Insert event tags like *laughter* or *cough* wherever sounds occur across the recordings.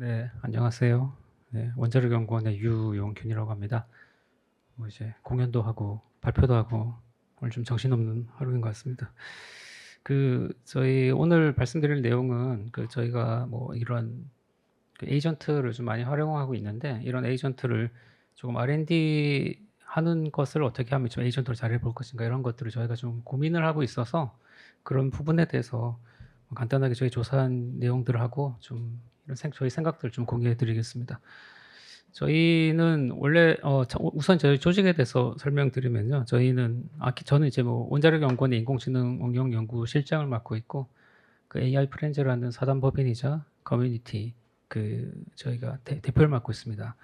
네, 안녕하세요. 네, 원자력 연구원의 유용균이라고 합니다. 뭐 이제 공연도 하고 발표도 하고 오늘 좀 정신없는 하루인 것 같습니다. 그 저희 오늘 말씀드릴 내용은 그 저희가 뭐 이런 그 에이전트를 좀 많이 활용하고 있는데 이런 에이전트를 조금 R&D 하는 것을 어떻게 하면 좀 에이전트를 잘 해볼 것인가 이런 것들을 저희가 좀 고민을 하고 있어서 그런 부분에 대해서 간단하게 저희 조사한 내용들을 하고 좀 저희 생각들을 좀 공유해 드리겠습니다. 저희는 원래 어, 자- 우선 저희 조직에 대해서 설명드리면요. 저희는 아, 저는 이제 뭐 원자력 연구원의 인공지능 응용 연구 실장을 맡고 있고 그 AI 프렌즈라는 사단 법인이자 커뮤니티 그 저희가 대, 대표를 맡고 있습니다.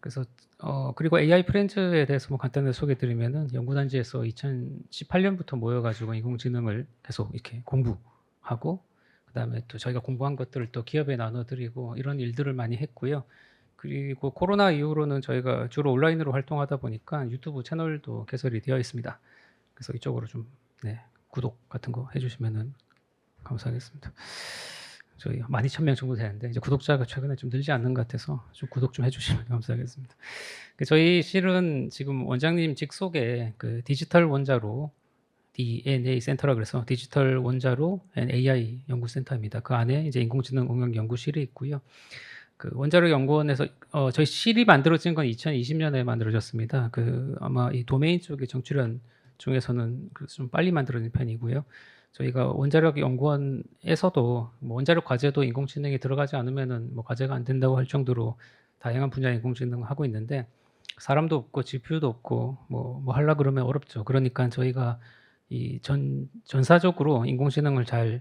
그래서 어 그리고 AI 프렌즈에 대해서 뭐 간단하게 소개드리면은 연구단지에서 2018년부터 모여가지고 인공지능을 계속 이렇게 공부하고 그다음에 또 저희가 공부한 것들을 또 기업에 나눠드리고 이런 일들을 많이 했고요. 그리고 코로나 이후로는 저희가 주로 온라인으로 활동하다 보니까 유튜브 채널도 개설이 되어 있습니다. 그래서 이쪽으로 좀 네, 구독 같은 거 해주시면은 감사하겠습니다. 저희 12,000명 정도 되는데 이제 구독자가 최근에 좀 늘지 않는 것 같아서 좀 구독 좀 해주시면 *laughs* 감사하겠습니다. 그 저희 실은 지금 원장님 직속에 그 디지털 원자로 DNA 센터라 그래서 디지털 원자로 앤 AI 연구센터입니다. 그 안에 이제 인공지능 응용 연구실이 있고요. 그 원자력 연구원에서 어, 저희 실이 만들어진 건 2020년에 만들어졌습니다. 그 아마 이 도메인 쪽의 정출연 중에서는 그좀 빨리 만들어진 편이고요. 저희가 원자력 연구원에서도 뭐 원자력 과제도 인공지능이 들어가지 않으면은 뭐 과제가 안 된다고 할 정도로 다양한 분야 인공지능 하고 있는데 사람도 없고 GPU도 없고 뭐뭐 하려 그러면 어렵죠. 그러니까 저희가 이 전 전사적으로 인공지능을 잘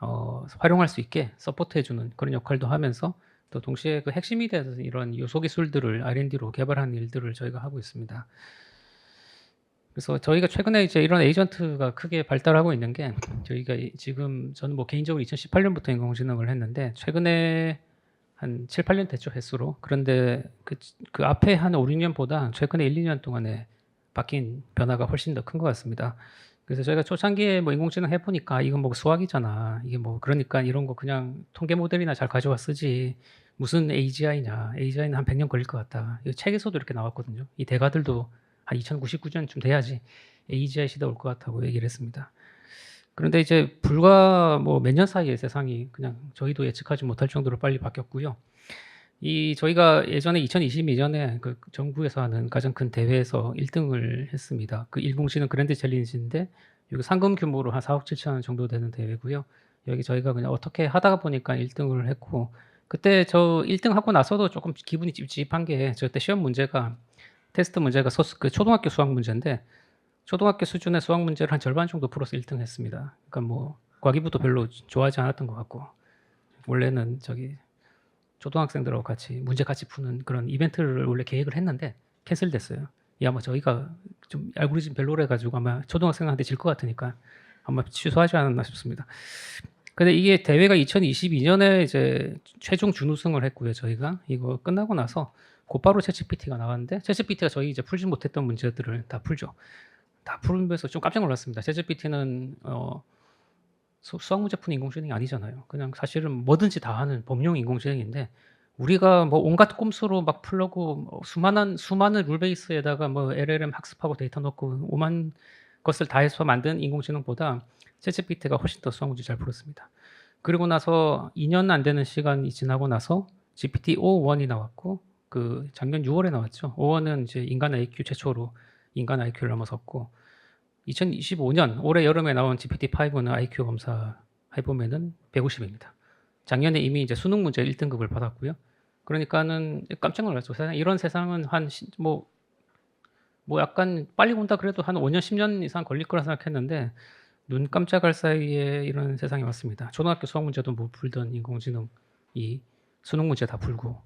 어, 활용할 수 있게 서포트해주는 그런 역할도 하면서 또 동시에 그 핵심이 되는 이런 요소 기술들을 R&D로 개발하는 일들을 저희가 하고 있습니다. 그래서 저희가 최근에 이제 이런 에이전트가 크게 발달하고 있는 게 저희가 이- 지금 저는 뭐 개인적으로 2018년부터 인공지능을 했는데 최근에 한 7, 8년 됐죠 횟수로. 그런데 그, 그 앞에 한 5, 6년보다 최근에 1, 2년 동안에 바뀐 변화가 훨씬 더 큰 것 같습니다. 그래서 저희가 초창기에 뭐 인공지능 해보니까 이건 뭐 수학이잖아. 이게 뭐 그러니까 이런 거 그냥 통계 모델이나 잘 가져와 쓰지. 무슨 AGI냐. AGI는 한 100년 걸릴 것 같다. 이 책에서도 이렇게 나왔거든요. 이 대가들도 한 2099년쯤 돼야지 AGI 시대 올 것 같다고 얘기를 했습니다. 그런데 이제 불과 뭐 몇 년 사이에 세상이 그냥 저희도 예측하지 못할 정도로 빨리 바뀌었고요. 이 저희가 예전에 2022년에 그 정부에서 하는 가장 큰 대회에서 1등을 했습니다. 그 인공지능 그랜드 챌린지인데 여기 상금 규모로 한 4억 7천 원 정도 되는 대회고요. 여기 저희가 그냥 어떻게 하다가 보니까 1등을 했고 그때 저 1등 하고 나서도 조금 기분이 찝찝한 게 저때 시험 문제가 테스트 문제가 소스 그 초등학교 수학 문제인데 초등학교 수준의 수학 문제를 한 절반 정도 풀어서 1등 했습니다. 그러니까 뭐 과기부도 별로 좋아하지 않았던 것 같고 원래는 저기 초등학생들하고 같이 문제 같이 푸는 그런 이벤트를 원래 계획을 했는데 캔슬됐어요. 이 아마 저희가 좀 알고리즘 별로래 가지고 아마 초등학생한테 질 것 같으니까 아마 취소하지 않았나 싶습니다. 근데 이게 대회가 2022년에 이제 최종 준우승을 했고요. 저희가 이거 끝나고 나서 곧바로 챗GPT가 나왔는데 챗GPT가 저희 이제 풀지 못했던 문제들을 다 풀죠. 다 풀면서 좀 깜짝 놀랐습니다. 챗GPT는 어, 수- 수학 문제 푸는 인공지능이 아니잖아요. 그냥 사실은 뭐든지 다 하는 범용 인공지능인데 우리가 뭐 온갖 꼼수로 막 풀려고 뭐 수많은 수많은 룰 베이스에다가 뭐 LLM 학습하고 데이터 넣고 오만 것을 다 해서 만든 인공지능보다 챗GPT가 훨씬 더 수학 문제 잘 풀었습니다. 그리고 나서 2년 안 되는 시간이 지나고 나서 GPT-O1이 나왔고 그 작년 6월에 나왔죠. 5원은 이제 인간 IQ 최초로 인간 IQ를 넘어섰고 2025년 올해 여름에 나온 GPT-5는 IQ 검사 해보면은 150입니다. 작년에 이미 이제 수능 문제 1등급을 받았고요. 그러니까는 깜짝 놀랐죠. 세상 이런 세상은 한뭐뭐 약간 빨리 온다 그래도 한 5년 10년 이상 걸릴 거라 생각했는데 눈 깜짝할 사이에 이런 세상이 왔습니다. 초등학교 수학 문제도 못 풀던 인공지능이 수능 문제 다 풀고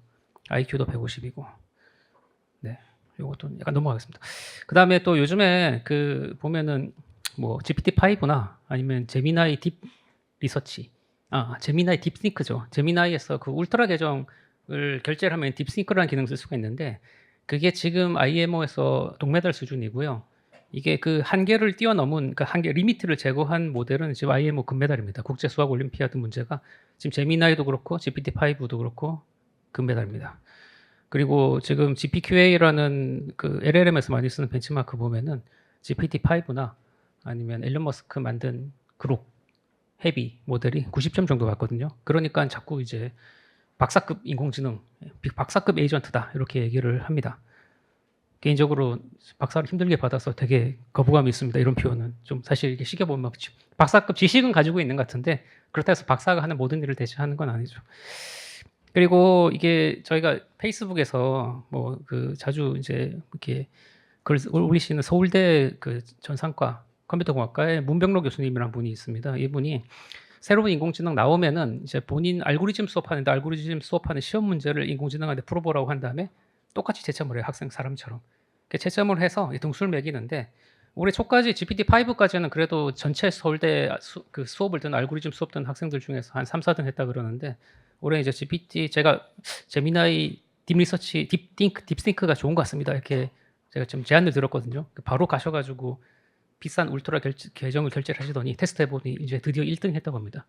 IQ도 150이고 네 이것도 약간 넘어가겠습니다. 그 다음에 또 요즘에 그 보면은 뭐 GPT-5나 아니면 제미나이 딥 리서치 아 제미나이 딥싱크죠. 제미나이에서 그 울트라 계정을 결제를 하면 딥싱크라는 기능을 쓸 수가 있는데 그게 지금 IMO에서 동메달 수준이고요. 이게 그 한계를 뛰어넘은 그 한계 리미트를 제거한 모델은 지금 IMO 금메달입니다. 국제 수학 올림피아드 문제가 지금 제미나이도 그렇고 GPT-5도 그렇고 금메달입니다. 그리고 지금 GPQA라는 그 LLM에서 많이 쓰는 벤치마크 보면은 GPT-5나 아니면 앨런 머스크 만든 그룹 헤비 모델이 90점 정도 받거든요. 그러니까 자꾸 이제 박사급 인공지능, 박사급 에이전트다 이렇게 얘기를 합니다. 개인적으로 박사를 힘들게 받아서 되게 거부감이 있습니다. 이런 표현은 좀 사실 이게 시계 보면 막 지- 박사급 지식은 가지고 있는 것 같은데 그렇다고 해서 박사가 하는 모든 일을 대체하는 건 아니죠. 그리고 이게 저희가 페이스북에서 뭐 그 자주 이제 이렇게 글 올리시는 서울대 그 전산과 컴퓨터공학과의 문병록 교수님이라는 분이 있습니다. 이분이 새로운 인공지능 나오면은 이제 본인 알고리즘 수업하는데 알고리즘 수업하는 시험 문제를 인공지능한테 풀어보라고 한 다음에 똑같이 채점을 해요 학생 사람처럼. 그 채점을 해서 이 등수를 매기는데 올해 초까지 GPT-5까지는 그래도 전체 서울대 수, 그 수업을 듣는 알고리즘 수업 듣는 학생들 중에서 한 3, 4등 했다 그러는데 올해 이제 GPT 제가 제미나이 딥리서치 딥띵크 딥싱크가 좋은 것 같습니다. 이렇게 제가 좀 제안을 드렸거든요. 바로 가셔가지고 비싼 울트라 결제, 계정을 결제를 하시더니 테스트 해보니 이제 드디어 1등 했다고 합니다.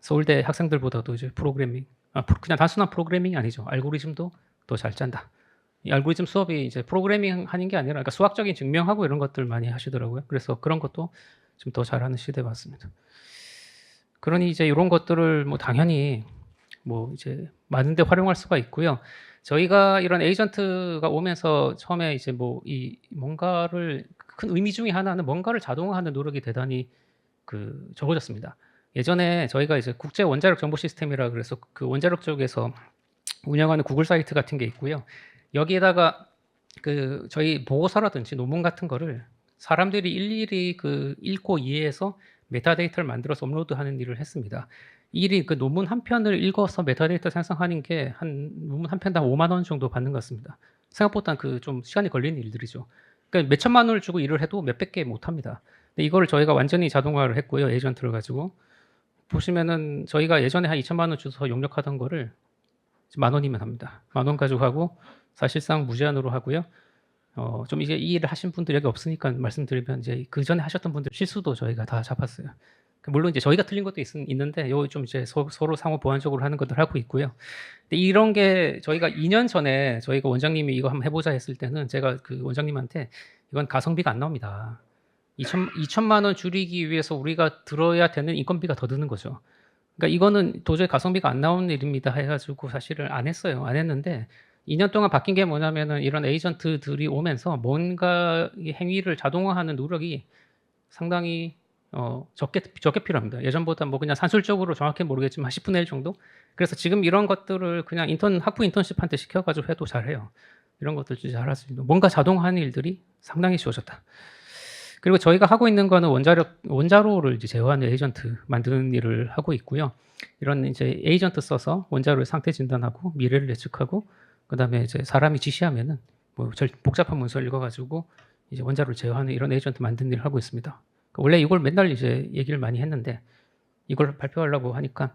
서울대 학생들보다도 이제 프로그래밍, 아, 그냥 단순한 프로그래밍이 아니죠. 알고리즘도 더 잘 짠다. 이 알고리즘 수업이 이제 프로그래밍 하는 게 아니라 그러니까 수학적인 증명하고 이런 것들 많이 하시더라고요. 그래서 그런 것도 좀 더 잘하는 시대 같습니다. 그러니 이제 이런 것들을 뭐 당연히 뭐 이제 많은데 활용할 수가 있고요. 저희가 이런 에이전트가 오면서 처음에 이제 뭐 이 뭔가를 큰 의미 중에 하나는 뭔가를 자동화하는 노력이 대단히 그 적어졌습니다. 예전에 저희가 이제 국제 원자력 정보 시스템이라 그래서 그 원자력 쪽에서 운영하는 구글 사이트 같은 게 있고요. 여기에다가 그 저희 보고서라든지 논문 같은 거를 사람들이 일일이 그 읽고 이해해서 메타데이터를 만들어서 업로드하는 일을 했습니다. 이 일이 그 논문 한 편을 읽어서 메타데이터 생성하는 게 한 논문 한 편당 5만 원 정도 받는 것 같습니다. 생각보다 그 좀 시간이 걸리는 일들이죠. 그러니까 몇 천만 원을 주고 일을 해도 몇백 개 못 합니다. 근데 이거를 저희가 완전히 자동화를 했고요. 에이전트를 가지고 보시면은 저희가 예전에 한 2천만 원 주서 용역하던 거를 만 원이면 합니다. 만 원 가지고 하고 사실상 무제한으로 하고요. 어, 좀 이제 이 일을 하신 분들이 여기 없으니까 말씀드리면 이제 그 전에 하셨던 분들 실수도 저희가 다 잡았어요. 그 물론 이제 저희가 틀린 것도 있, 있는데 요 좀 이제 서, 로 상호 보완적으로 하는 것들 하고 있고요. 근데 이런 게 저희가 2년 전에 저희가 원장님이 이거 한번 해보자 했을 때는 제가 그 원장님한테 이건 가성비가 안 나옵니다. 2천, 2천만 원 줄이기 위해서 우리가 들어야 되는 인건비가 더 드는 거죠. 그러니까 이거는 도저히 가성비가 안 나오는 일입니다 해가지고 사실은 안 했어요. 안 했는데 2년 동안 바뀐 게 뭐냐면은 이런 에이전트들이 오면서 뭔가 이 행위를 자동화하는 노력이 상당히 어, 적게 적게 필요합니다. 예전보다 뭐 그냥 산술적으로 정확히 모르겠지만 10분의 1 정도. 그래서 지금 이런 것들을 그냥 인턴 학부 인턴십한테 시켜가지고 해도 잘해요. 이런 것들 잘할 수 있는 뭔가 자동화하는 일들이 상당히 쉬워졌다. 그리고 저희가 하고 있는 거는 원자력 원자로를 이제 제어하는 에이전트 만드는 일을 하고 있고요. 이런 이제 에이전트 써서 원자로의 상태 진단하고 미래를 예측하고 그다음에 이제 사람이 지시하면은 뭐 절- 복잡한 문서를 읽어가지고 이제 원자로를 제어하는 이런 에이전트 만드는 일을 하고 있습니다. 그 원래 이걸 맨날 이제 얘기를 많이 했는데 이걸 발표하려고 하니까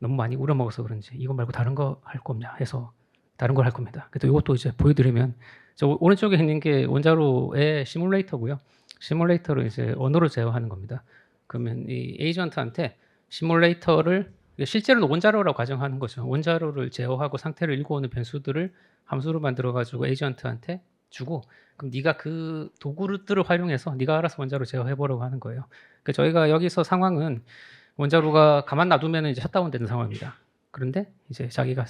너무 많이 우려먹어서 그런지 이거 말고 다른 거 할 거 없냐 해서 다른 걸 할 겁니다. 그래도 이것도 이제 보여드리면 저 오- 오른쪽에 있는 게 원자로의 시뮬레이터고요. 시뮬레이터를 이제 언어로 제어하는 겁니다. 그러면 이 에이전트한테 시뮬레이터를 실제로는 원자로라고 가정하는 거죠. 원자로를 제어하고 상태를 읽어오는 변수들을 함수로 만들어 가지고 에이전트한테 주고 그럼 네가 그 도구들을 활용해서 네가 알아서 원자로 제어해 보라고 하는 거예요. 그 저희가 여기서 상황은 원자로가 가만 놔두면 이제 셧다운 되는 상황입니다. 그런데 이제 자기가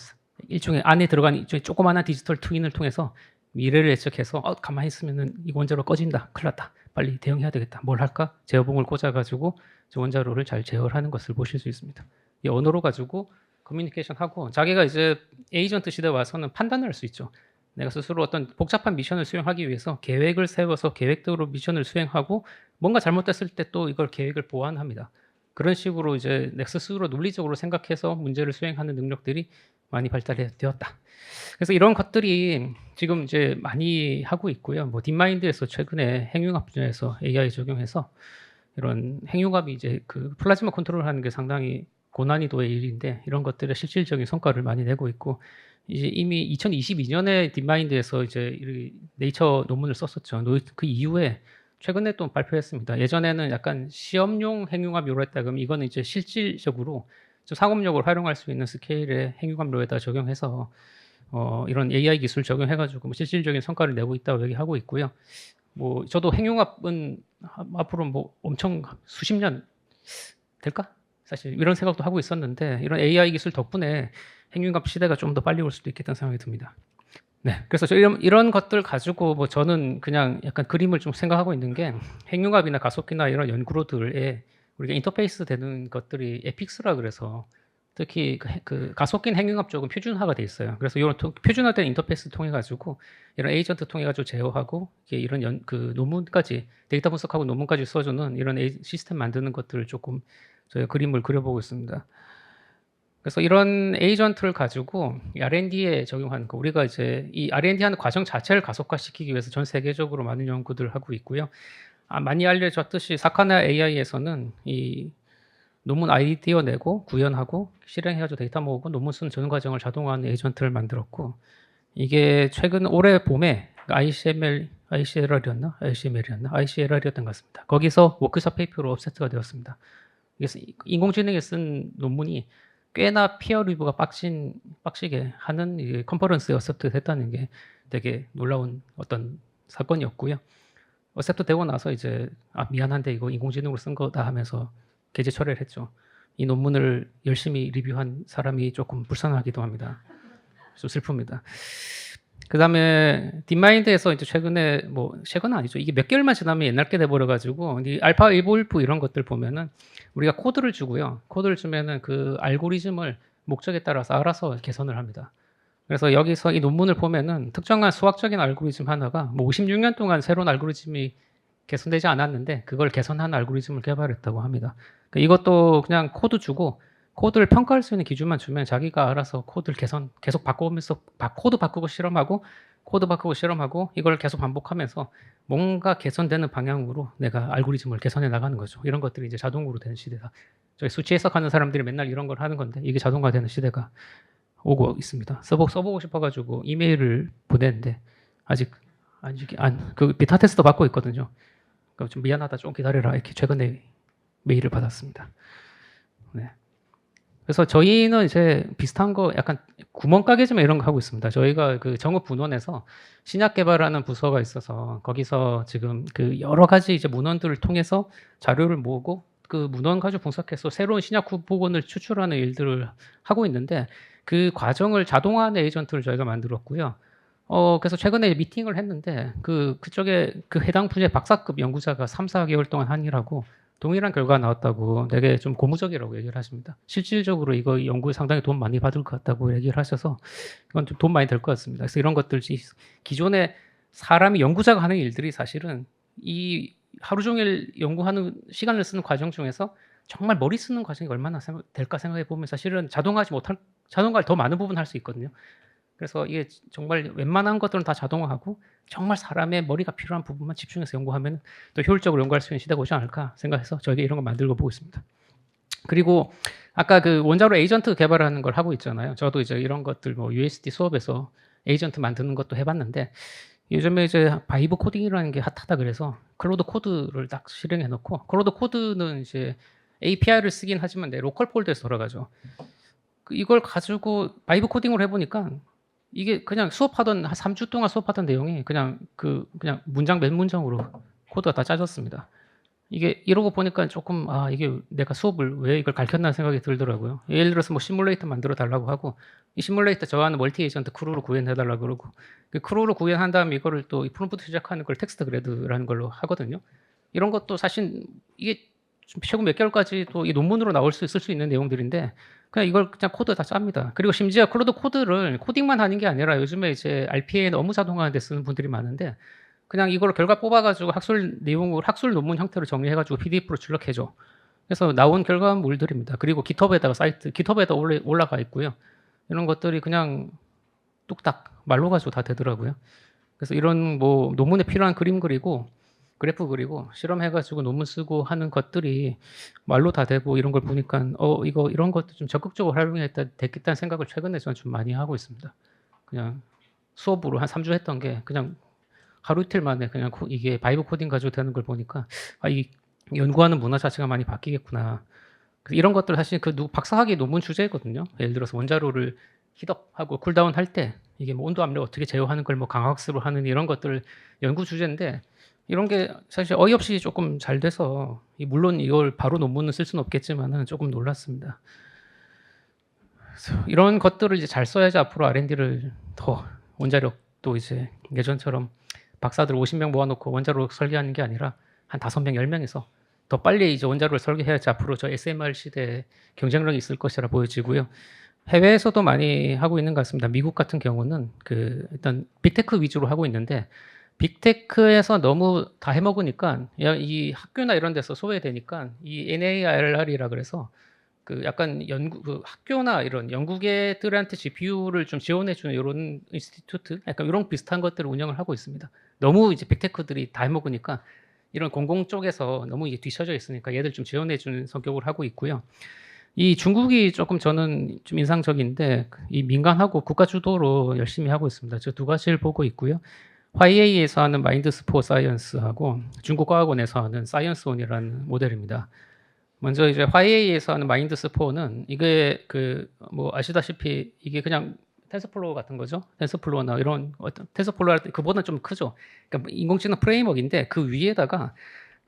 일종의 안에 들어간 일종의 조그마한 디지털 트윈을 통해서 미래를 예측해서 어, 가만히 있으면은 이 원자로 꺼진다. 큰일 났다. 빨리 대응해야 되겠다. 뭘 할까? 제어봉을 꽂아가지고 저 원자로를 잘 제어를 하는 것을 보실 수 있습니다. 이 언어로 가지고 커뮤니케이션 하고 자기가 이제 에이전트 시대 와서는 판단을 할 수 있죠. 내가 스스로 어떤 복잡한 미션을 수행하기 위해서 계획을 세워서 계획대로 미션을 수행하고 뭔가 잘못됐을 때 또 이걸 계획을 보완합니다. 그런 식으로 이제 내 스스로 논리적으로 생각해서 문제를 수행하는 능력들이 많이 발달되었다. 그래서 이런 것들이 지금 이제 많이 하고 있고요. 뭐 딥마인드에서 최근에 행융합 분야에서 AI 적용해서 이런 행융합이 이제 그 플라즈마 컨트롤하는 게 상당히 고난이도의 일인데 이런 것들의 실질적인 성과를 많이 내고 있고 이제 이미 2022년에 딥마인드에서 이제 이 네이처 논문을 썼었죠. 노- 그 이후에 최근에 또 발표했습니다. 예전에는 약간 시험용 핵융합 요로했다 그러면 이거는 이제 실질적으로 좀 상업력을 활용할 수 있는 스케일의 핵융합 요에다 적용해서 어, 이런 AI 기술 적용해가지고 뭐 실질적인 성과를 내고 있다고 얘기하고 있고요. 뭐 저도 하- 앞으로 뭐 엄청 수십 년 될까? 사실 이런 생각도 하고 있었는데 이런 AI 기술 덕분에 핵융합 시대가 좀 더 빨리 올 수도 있겠다는 생각이 듭니다. 네, 그래서 저 이런, 이런 것들 가지고 뭐 저는 그냥 약간 그림을 좀 생각하고 있는 게 핵융합이나 가속기나 이런 연구로들에 우리가 인터페이스 되는 것들이 에픽스라 그래서 특히 그, 핵- 그 가속기는 핵융합 쪽은 표준화가 돼 있어요. 그래서 이런 토- 표준화된 인터페이스 통해 가지고 이런 에이전트 통해 가지고 제어하고 이런 연, 그 논문까지 데이터 분석하고 논문까지 써주는 이런 에이- 시스템 만드는 것들을 조금 저희가 그림을 그려보고 있습니다. 그래서 이런 에이전트를 가지고 R&D에 적용하는 거 우리가 이제 이 R&D 하는 과정 자체를 가속화시키기 위해서 전 세계적으로 많은 연구들을 하고 있고요. 아, 많이 알려졌듯이 사카나 AI에서는 이 논문 아이디어 내고 구현하고 실행해가지고 데이터 모으고 논문 쓰는 전 과정을 자동화하는 에이전트를 만들었고 이게 최근 올해 봄에 ICML, ICLR이었나? ICML이었나? ICLR이었던 것 같습니다. 거기서 워크샵 페이퍼로 업세트가 되었습니다. 그래서 이- 인공지능에 쓴 논문이 꽤나 피어 리뷰가 빡신 빡시게 하는 이 컨퍼런스에 어셉트 됐다는 게 되게 놀라운 어떤 사건이었고요. 어셉트 되고 나서 이제 아 미안한데 이거 인공지능으로 쓴 거다 하면서 게재 처리를 했죠. 이 논문을 열심히 리뷰한 사람이 조금 불쌍하기도 합니다. 좀 슬픕니다. 그 다음에 딥마인드에서 이제 최근에 뭐 최근은 아니죠. 이게 몇 개월만 지나면 옛날 게 돼버려가지고 이 알파 일볼프 이런 것들 보면은 우리가 코드를 주고요. 코드를 주면은 그 알고리즘을 목적에 따라서 알아서 개선을 합니다. 그래서 여기서 이 논문을 보면은 특정한 수학적인 알고리즘 하나가 뭐 56년 동안 새로운 알고리즘이 개선되지 않았는데 그걸 개선한 알고리즘을 개발했다고 합니다. 그러니까 이것도 그냥 코드 주고 코드를 평가할 수 있는 기준만 주면 자기가 알아서 코드를 개선 계속 바꾸면서 바- 코드 바꾸고 실험하고 코드 바꾸고 실험하고 이걸 계속 반복하면서 뭔가 개선되는 방향으로 내가 알고리즘을 개선해 나가는 거죠. 이런 것들이 이제 자동으로 되는 시대다. 저희 수치 해석하는 사람들이 맨날 이런 걸 하는 건데 이게 자동화되는 시대가 오고 있습니다. 써보, 써보고 싶어가지고 이메일을 보냈는데 아직 아직 안그 베타 테스트 받고 있거든요. 그러니까 좀 미안하다 좀 기다려라 이렇게 최근에 메일을 받았습니다. 네. 그래서 저희는 이제 비슷한 거 약간 구멍가게지만 이런 거 하고 있습니다. 저희가 그 정읍 분원에서 신약 개발하는 부서가 있어서 거기서 지금 그 여러 가지 이제 문헌들을 통해서 자료를 모으고 그 문헌 가지고 분석해서 새로운 신약 후보군을 추출하는 일들을 하고 있는데 그 과정을 자동화하는 에이전트를 저희가 만들었고요. 어, 그래서 최근에 미팅을 했는데 그 그쪽에 그 해당 분야의 박사급 연구자가 3, 4개월 동안 한 일하고 동일한 결과가 나왔다고 되게 좀 고무적이라고 얘기를 하십니다. 실질적으로 이거 연구에 상당히 돈 많이 받을 것 같다고 얘기를 하셔서 이건 좀 돈 많이 들것 같습니다. 그래서 이런 것들 기존에 사람이 연구자가 하는 일들이 사실은 이 하루 종일 연구하는 시간을 쓰는 과정 중에서 정말 머리 쓰는 과정이 얼마나 될까 생각해 보면 사실은 자동화하지 못할 자동화를 더 많은 부분 할 수 있거든요. 그래서 이게 정말 웬만한 것들은 다 자동화하고 정말 사람의 머리가 필요한 부분만 집중해서 연구하면 또 효율적으로 연구할 수 있는 시대가 오지 않을까 생각해서 저희가 이런 거 만들고 보고 있습니다. 그리고 아까 그 원자로 에이전트 개발하는 걸 하고 있잖아요. 저도 이제 이런 것들 뭐 USD 수업에서 에이전트 만드는 것도 해봤는데 요즘에 이제 바이브 코딩이라는 게 핫하다 그래서 클로드 코드를 딱 실행해 놓고 클로드 코드는 이제 API를 쓰긴 하지만 내 로컬 폴더에서 돌아가죠. 그 이걸 가지고 바이브 코딩을 해보니까 이게 그냥 수업하던 한 3주 동안 수업하던 내용이 그냥 그 그냥 문장 몇 문장으로 코드가 다 짜졌습니다. 이게 이러고 보니까 조금 아 이게 내가 수업을 왜 이걸 가르쳤나 생각이 들더라고요. 예를 들어서 뭐 시뮬레이터 만들어 달라고 하고 이 시뮬레이터 저하는 멀티 에이전트 크루로 구현해 달라고 그러고 그 크루로 구현한 다음에 이거를 또 프롬프트 시작하는 걸 텍스트 그래드라는 걸로 하거든요. 이런 것도 사실 이게 좀 최근 몇 개월까지 또 이 논문으로 나올 수 있을 수 있는 내용들인데 그냥 이걸 그냥 코드 다 짭니다. 그리고 심지어 클로드 코드를 코딩만 하는 게 아니라 요즘에 이제 RPA는 업무 자동화하는 데 쓰는 분들이 많은데 그냥 이걸 결과 뽑아가지고 학술 내용을 학술 논문 형태로 정리해가지고 PDF로 출력해줘. 그래서 나온 결과물들입니다. 그리고 GitHub에다가 사이트, GitHub에다 올라, 올라가 있고요. 이런 것들이 그냥 뚝딱 말로 가지고 다 되더라고요. 그래서 이런 뭐 논문에 필요한 그림 그리고 그래프 그리고 실험해가지고 논문 쓰고 하는 것들이 말로 다 되고 이런 걸 보니까 어 이거 이런 것도 좀 적극적으로 활용했다 됐겠다는 생각을 최근에 저는 좀 많이 하고 있습니다. 그냥 수업으로 한 3주 했던 게 그냥 하루 이틀 만에 그냥 코- 이게 바이브 코딩 가지고 되는 걸 보니까 아, 이 연구하는 문화 자체가 많이 바뀌겠구나. 이런 것들 사실 그 누구 박사학위 논문 주제거든요. 예를 들어서 원자로를 히트업하고 쿨다운 할 때 이게 뭐 온도 압력 어떻게 제어하는 걸 뭐 강학습으로 하는 이런 것들 연구 주제인데 이런 게 사실 어이없이 조금 잘 돼서 이 물론 이걸 바로 논문을 쓸 수는 없겠지만은 조금 놀랐습니다. 이런 것들을 이제 잘 써야지 앞으로 R&D를 더 원자력도 이제 예전처럼 박사들 50명 모아놓고 원자로 설계하는 게 아니라 한 5명, 10명에서 더 빨리 이제 원자로를 설계해야지 앞으로 저 SMR 시대에 경쟁력이 있을 것이라 보여지고요. 해외에서도 많이 하고 있는 것 같습니다. 미국 같은 경우는 그 일단 빅테크 위주로 하고 있는데 빅테크에서 너무 다 해먹으니까 야, 이 학교나 이런 데서 소외되니까 이 NARR이라 그래서 그 약간 연구 그 학교나 이런 연구계들한테 GPU를 좀 지원해 주는 이런 인스티튜트 약간 이런 비슷한 것들을 운영을 하고 있습니다. 너무 이제 빅테크들이 다 해먹으니까 이런 공공 쪽에서 너무 이제 뒤처져 있으니까 얘들 좀 지원해 주는 성격을 하고 있고요. 이 중국이 조금 저는 좀 인상적인데 이 민간하고 국가 주도로 열심히 하고 있습니다. 저 두 가지를 보고 있고요. 화이에이에서 하는 마인드 스포 사이언스하고 중국 과학원에서 하는 사이언스 원이라는 모델입니다. 먼저 이제 화이에이에서 하는 마인드 스포는 이게 그 뭐 아시다시피 이게 그냥 텐서플로어 같은 거죠. 텐서플로어나 이런 어떤 텐서플로어 할때 그보다 좀 크죠. 그러니까 인공지능 프레임워크인데 그 위에다가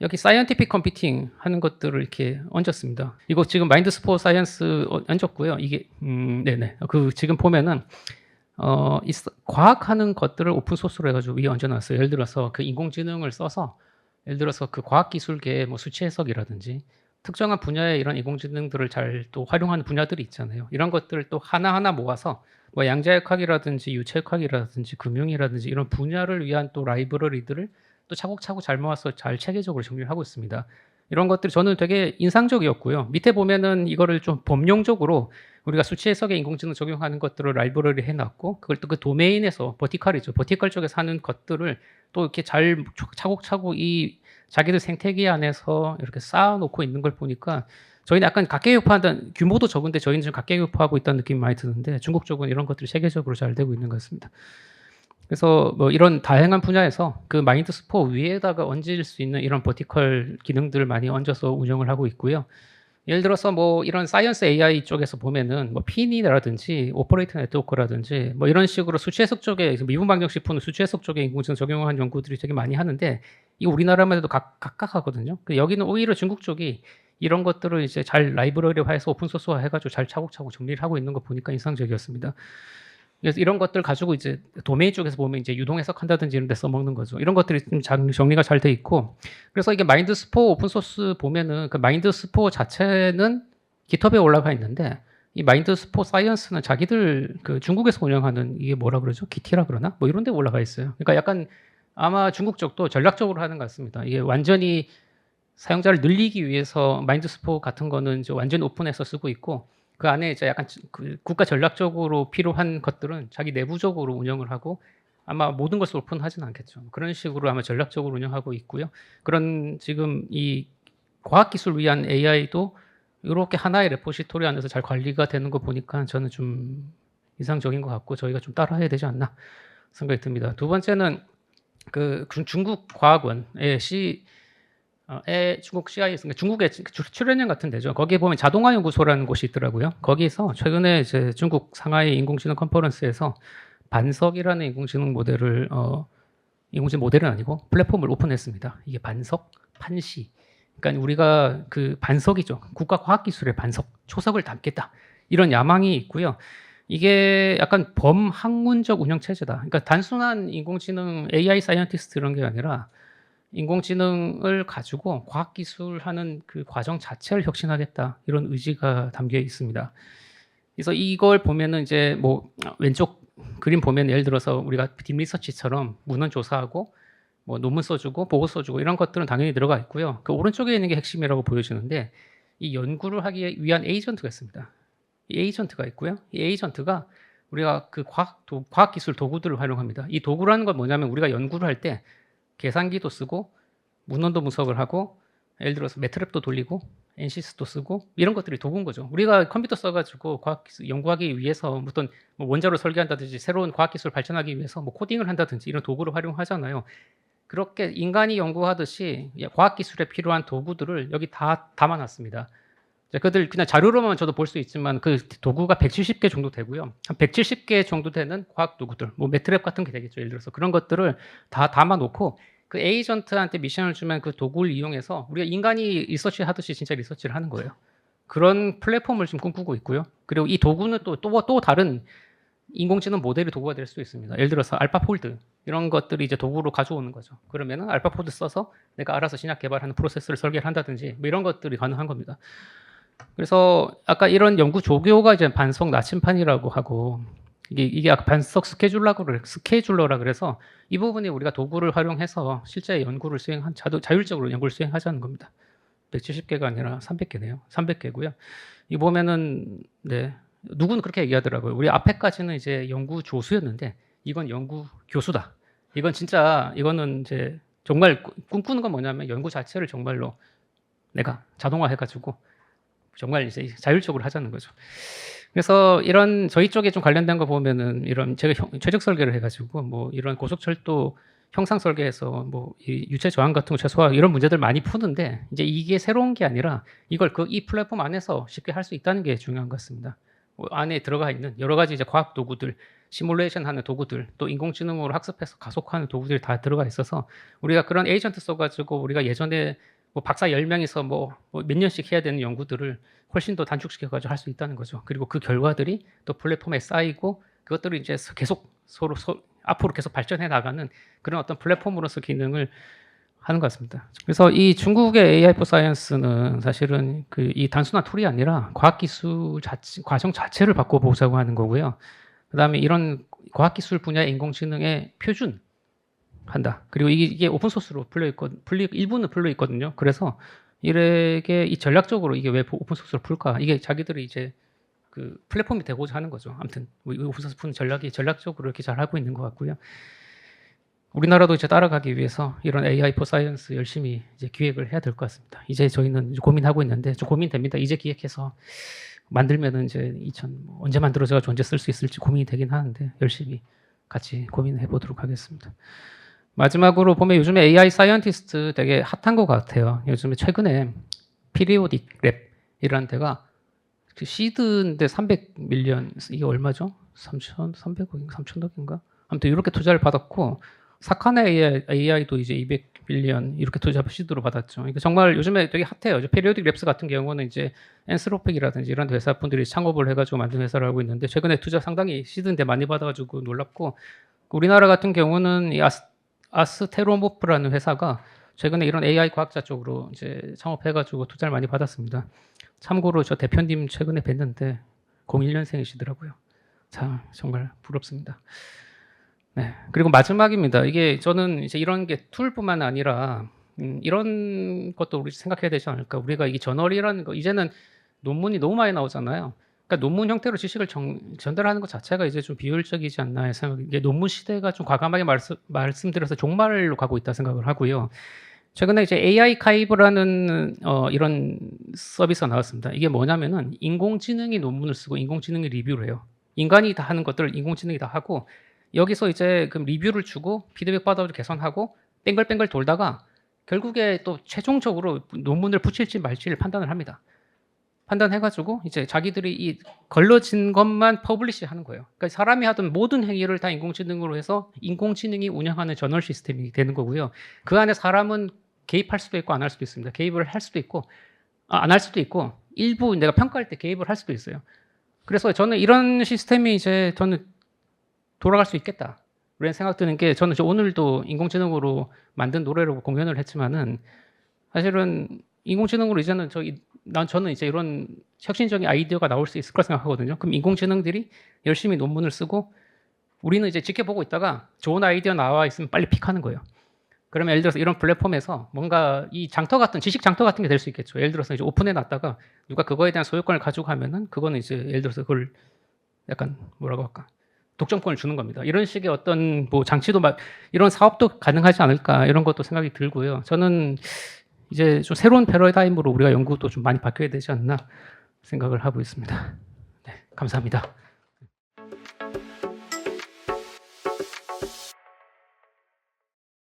여기 사이언티픽 컴퓨팅 하는 것들을 이렇게 얹었습니다. 이거 지금 마인드 스포 사이언스 어, 얹었고요. 이게 음 네네. 그 지금 보면은 어, 과학하는 것들을 오픈 소스로 해가지고 위에 얹어놨어요. 예를 들어서 그 인공지능을 써서 예를 들어서 그 과학기술계의 뭐 수치 해석이라든지 특정한 분야의 이런 인공지능들을 잘 또 활용하는 분야들이 있잖아요. 이런 것들을 또 하나하나 모아서 뭐 양자역학이라든지 유체역학이라든지 금융이라든지 이런 분야를 위한 또 라이브러리들을 또 차곡차곡 잘 모아서 잘 체계적으로 정리를 하고 있습니다. 이런 것들이 저는 되게 인상적이었고요. 밑에 보면은 이거를 좀 범용적으로 우리가 수치 해석에 인공지능 적용하는 것들을 라이브러리 해놨고 그걸 또 그 도메인에서 버티컬이죠. 버티컬 쪽에서 하는 것들을 또 이렇게 잘 차곡차곡 이 자기들 생태계 안에서 이렇게 쌓아놓고 있는 걸 보니까 저희는 약간 각계교파하는 규모도 적은데 저희는 지금 각계교파하고 있다는 느낌이 많이 드는데 중국 쪽은 이런 것들이 세계적으로 잘 되고 있는 것 같습니다. 그래서 뭐 이런 다양한 분야에서 그 마인드 스포 위에다가 얹을 수 있는 이런 버티컬 기능들을 많이 얹어서 운영을 하고 있고요. 예를 들어서 뭐 이런 사이언스 AI 쪽에서 보면은 뭐 핀이라든지 오퍼레이터 네트워크라든지 뭐 이런 식으로 수치 해석 쪽에 미분 방정식 푸는 수치 해석 쪽에 인공지능 적용한 연구들이 되게 많이 하는데 이 우리나라만 해도 각, 각각 하거든요. 그 여기는 오히려 중국 쪽이 이런 것들을 이제 잘 라이브러리화해서 오픈 소스화 해가지고 잘 차곡차곡 정리를 하고 있는 거 보니까 인상적이었습니다. 그래서 이런 것들 가지고 이제 도메인 쪽에서 보면 이제 유동 해석한다든지 이런 데 써먹는 거죠. 이런 것들이 좀 장- 정리가 잘 돼 있고 그래서 이게 마인드 스포 오픈 소스 보면은 그 마인드 스포 자체는 깃허브에 올라가 있는데 이 마인드 스포 사이언스는 자기들 그 중국에서 운영하는 이게 뭐라 그러죠? 기티라 그러나? 뭐 이런 데 올라가 있어요. 그러니까 약간 아마 중국 쪽도 전략적으로 하는 것 같습니다. 이게 완전히 사용자를 늘리기 위해서 마인드 스포 같은 거는 완전 오픈해서 쓰고 있고 그 안에 이제 약간 그 국가 전략적으로 필요한 것들은 자기 내부적으로 운영을 하고 아마 모든 것을 오픈하진 않겠죠. 그런 식으로 아마 전략적으로 운영하고 있고요. 그런 지금 이 과학기술 위한 AI도 이렇게 하나의 레포지토리 안에서 잘 관리가 되는 거 보니까 저는 좀 이상적인 것 같고 저희가 좀 따라해야 되지 않나 생각이 듭니다. 두 번째는 그 중- 중국 과학원의 C 어, 에 중국 CIS 그러니까 중국의 주- 출연연 같은 데죠. 거기에 보면 자동화 연구소라는 곳이 있더라고요. 거기서 최근에 이제 중국 상하이 인공지능 컨퍼런스에서 반석이라는 인공지능 모델을 어, 인공지능 모델은 아니고 플랫폼을 오픈했습니다. 이게 반석, 판시. 그러니까 우리가 그 반석이죠. 국가 과학 기술의 반석, 초석을 담겠다. 이런 야망이 있고요. 이게 약간 범학문적 운영 체제다. 그러니까 단순한 인공지능 AI 사이언티스트 이런 게 아니라 인공지능을 가지고 과학기술하는 그 과정 자체를 혁신하겠다 이런 의지가 담겨 있습니다. 그래서 이걸 보면은 이제 뭐 왼쪽 그림 보면 예를 들어서 우리가 딥 리서치처럼 문헌 조사하고 뭐 논문 써주고 보고 써주고 이런 것들은 당연히 들어가 있고요. 그 오른쪽에 있는 게 핵심이라고 보여지는데 이 연구를 하기 위한 에이전트가 있습니다. 이 에이전트가 있고요. 이 에이전트가 우리가 그 과학 도, 과학기술 도구들을 활용합니다. 이 도구라는 건 뭐냐면 우리가 연구를 할 때 계산기도 쓰고 문헌도 분석을 하고 예를 들어서 매트랩도 돌리고 NCS도 쓰고 이런 것들이 도구인 거죠. 우리가 컴퓨터 써가지고 과학 기술 연구하기 위해서 어떤 뭐 원자로 설계한다든지 새로운 과학 기술 발전하기 위해서 뭐 코딩을 한다든지 이런 도구를 활용하잖아요. 그렇게 인간이 연구하듯이 과학 기술에 필요한 도구들을 여기 다 담아놨습니다. 자, 그들 그냥 자료로만 저도 볼 수 있지만 그 도구가 170개 정도 되고요. 한 170개 정도 되는 과학 도구들, 뭐 매트랩 같은 게 되겠죠. 예를 들어서 그런 것들을 다 담아놓고 그 에이전트한테 미션을 주면 그 도구를 이용해서 우리가 인간이 리서치 하듯이 진짜 리서치를 하는 거예요. 그런 플랫폼을 지금 꿈꾸고 있고요. 그리고 이 도구는 또 또 또 다른 인공지능 모델의 도구가 될 수도 있습니다. 예를 들어서 알파폴드 이런 것들이 이제 도구로 가져오는 거죠. 그러면은 알파폴드 써서 내가 알아서 신약 개발하는 프로세스를 설계를 한다든지 뭐 이런 것들이 가능한 겁니다. 그래서 아까 이런 연구 조교가 이제 반석 나침판이라고 하고 이게 이게 아까 반석 스케줄러라고 그래 스케줄러라 그래서 이 부분이 우리가 도구를 활용해서 실제 연구를 수행한 자도 자율적으로 연구를 수행하자는 겁니다. 170개가 아니라 300개네요. 300개고요. 이 보면은 네 누구는 그렇게 얘기하더라고요. 우리 앞에까지는 이제 연구 조수였는데 이건 연구 교수다. 이건 진짜 이거는 이제 정말 꾸- 꿈꾸는 건 뭐냐면 연구 자체를 정말로 내가 자동화해가지고 정말 이제 자율적으로 하자는 거죠. 그래서 이런 저희 쪽에 좀 관련된 거 보면은 이런 제가 형- 최적 설계를 해가지고 뭐 이런 고속철도 형상 설계해서 뭐이 유체 저항 같은 거 최소화 이런 문제들 많이 푸는데 이제 이게 새로운 게 아니라 이걸 그 이 플랫폼 안에서 쉽게 할 수 있다는 게 중요한 것 같습니다. 뭐 안에 들어가 있는 여러 가지 이제 과학 도구들, 시뮬레이션 하는 도구들, 또 인공지능으로 학습해서 가속화하는 도구들이 다 들어가 있어서 우리가 그런 에이전트 써가지고 우리가 예전에 뭐 박사 10명이서 뭐 몇 년씩 해야 되는 연구들을 훨씬 더 단축시켜 가지고 할 수 있다는 거죠. 그리고 그 결과들이 또 플랫폼에 쌓이고 그것들을 이제 계속 서로 서- 앞으로 계속 발전해 나가는 그런 어떤 플랫폼으로서 기능을 하는 것 같습니다. 그래서 이 중국의 AI for Science는 사실은 그 이 단순한 툴이 아니라 과학 기술 자체, 과정 자체를 바꿔보자고 하는 거고요. 그다음에 이런 과학 기술 분야의 인공지능의 표준 한다. 그리고 이게, 이게 오픈 소스로 풀려 있거 풀리 일부는 풀려 있거든요. 그래서 이렇게 이 전략적으로 이게 왜 오픈 소스로 풀까? 이게 자기들이 이제 그 플랫폼이 되고자 하는 거죠. 아무튼 뭐이 오픈 소스 푸는 전략이 전략적으로 이렇게 잘 하고 있는 것 같고요. 우리나라도 이제 따라가기 위해서 이런 AI for Science 열심히 이제 기획을 해야 될 것 같습니다. 이제 저희는 이제 고민하고 있는데 좀 고민됩니다. 이제 기획해서 만들면은 이제 2000뭐 언제 만들어져가지고 언제 쓸 수 있을지 고민이 되긴 하는데 열심히 같이 고민해 보도록 하겠습니다. 마지막으로 보면 요즘에 AI 사이언티스트 되게 핫한 것 같아요. 요즘에 최근에 피리오딕 랩이라는 데가 그 시드인데 300 밀리언 이게 얼마죠? 3,300억인가 3,000억인가? 아무튼 이렇게 투자를 받았고 사카나 AI도 이제 200 빌리언 이렇게 투자 시드로 받았죠. 이게 정말 요즘에 되게 핫해요. 피리오딕 랩스 같은 경우는 이제 엔스로픽이라든지 이런 회사 분들이 창업을 해가지고 만든 회사를 하고 있는데 최근에 투자 상당히 시드인데 많이 받아가지고 놀랍고 우리나라 같은 경우는 이 아스, 아스테로모프라는 회사가 최근에 이런 AI 과학자 쪽으로 이제 창업해가지고 투자를 많이 받았습니다. 참고로 저 대표님 최근에 뵀는데 01년생이시더라고요. 자 정말 부럽습니다. 네 그리고 마지막입니다. 이게 저는 이제 이런 게 툴뿐만 아니라 음, 이런 것도 우리 생각해야 되지 않을까. 우리가 이게 저널이라는 거 이제는 논문이 너무 많이 나오잖아요. 그러니까 논문 형태로 지식을 정- 전달하는 것 자체가 이제 좀 비효율적이지 않나 해서. 이게 논문 시대가 좀 과감하게 말씀, 말씀드려서 종말로 가고 있다 생각을 하고요. 최근에 이제 AI 카이브라는 어, 이런 서비스가 나왔습니다. 이게 뭐냐면은 인공지능이 논문을 쓰고 인공지능이 리뷰를 해요. 인간이 다 하는 것들을 인공지능이 다 하고 여기서 이제 그 리뷰를 주고 피드백 받아서 개선하고 뺑글뺑글 돌다가 결국에 또 최종적으로 논문을 붙일지 말지를 판단을 합니다. 판단해가지고 이제 자기들이 이 걸러진 것만 퍼블리시 하는 거예요. 그러니까 사람이 하던 모든 행위를 다 인공지능으로 해서 인공지능이 운영하는 저널 시스템이 되는 거고요. 그 안에 사람은 개입할 수도 있고 안 할 수도 있습니다. 개입을 할 수도 있고 아, 안할 수도 있고 일부 내가 평가할 때 개입을 할 수도 있어요. 그래서 저는 이런 시스템이 이제 저는 돌아갈 수 있겠다. 이런 생각 드는 게 저는 저 오늘도 인공지능으로 만든 노래로 공연을 했지만은 사실은 인공지능으로 이제는 저기 난 저는 이제 이런 혁신적인 아이디어가 나올 수 있을 거라 생각하거든요. 그럼 인공지능들이 열심히 논문을 쓰고 우리는 이제 지켜보고 있다가 좋은 아이디어 나와 있으면 빨리 픽하는 거예요. 그러면 예를 들어서 이런 플랫폼에서 뭔가 이 장터 같은 지식 장터 같은 게 될 수 있겠죠. 예를 들어서 이제 오픈해 놨다가 누가 그거에 대한 소유권을 가지고 가면은 그거는 이제 예를 들어서 그걸 약간 뭐라고 할까 독점권을 주는 겁니다. 이런 식의 어떤 뭐 장치도 막 이런 사업도 가능하지 않을까 이런 것도 생각이 들고요. 저는 이제 좀 새로운 패러다임으로 우리가 연구도 좀 많이 바뀌어야 되지 않나 생각을 하고 있습니다. 네, 감사합니다.